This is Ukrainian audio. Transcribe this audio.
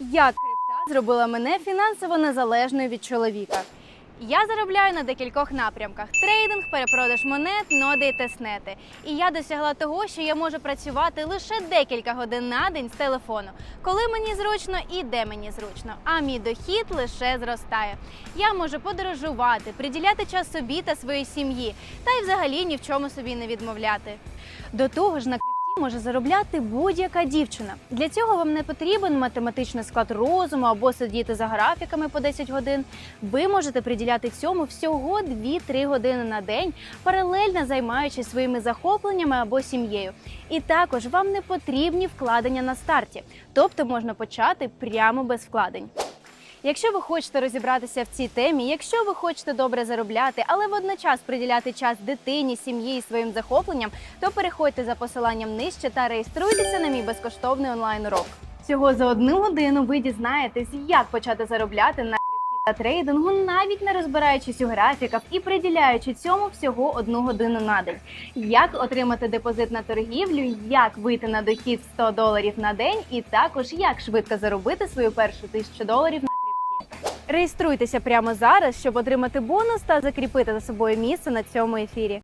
Як крипта зробила мене фінансово незалежною від чоловіка? Я заробляю на декількох напрямках: трейдинг, перепродаж монет, ноди і теснети. І я досягла того, що я можу працювати лише декілька годин на день з телефону, коли мені зручно і де мені зручно. А мій дохід лише зростає. Я можу подорожувати, приділяти час собі та своїй сім'ї, та й взагалі ні в чому собі не відмовляти. До того ж, на може заробляти будь-яка дівчина. Для цього вам не потрібен математичний склад розуму або сидіти за графіками по 10 годин. Ви можете приділяти цьому всього 2-3 години на день, паралельно займаючись своїми захопленнями або сім'єю. І також вам не потрібні вкладення на старті, тобто можна почати прямо без вкладень. Якщо ви хочете розібратися в цій темі, якщо ви хочете добре заробляти, але водночас приділяти час дитині, сім'ї і своїм захопленням, то переходьте за посиланням нижче та реєструйтеся на мій безкоштовний онлайн-урок. Всього за одну годину ви дізнаєтесь, як почати заробляти на та трейдингу, навіть не розбираючись у графіках і приділяючи цьому всього одну годину на день. Як отримати депозит на торгівлю, як вийти на дохід 100 доларів на день, і також як швидко заробити свою першу тисячу доларів. Реєструйтеся прямо зараз, щоб отримати бонус та закріпити за собою місце на цьому ефірі.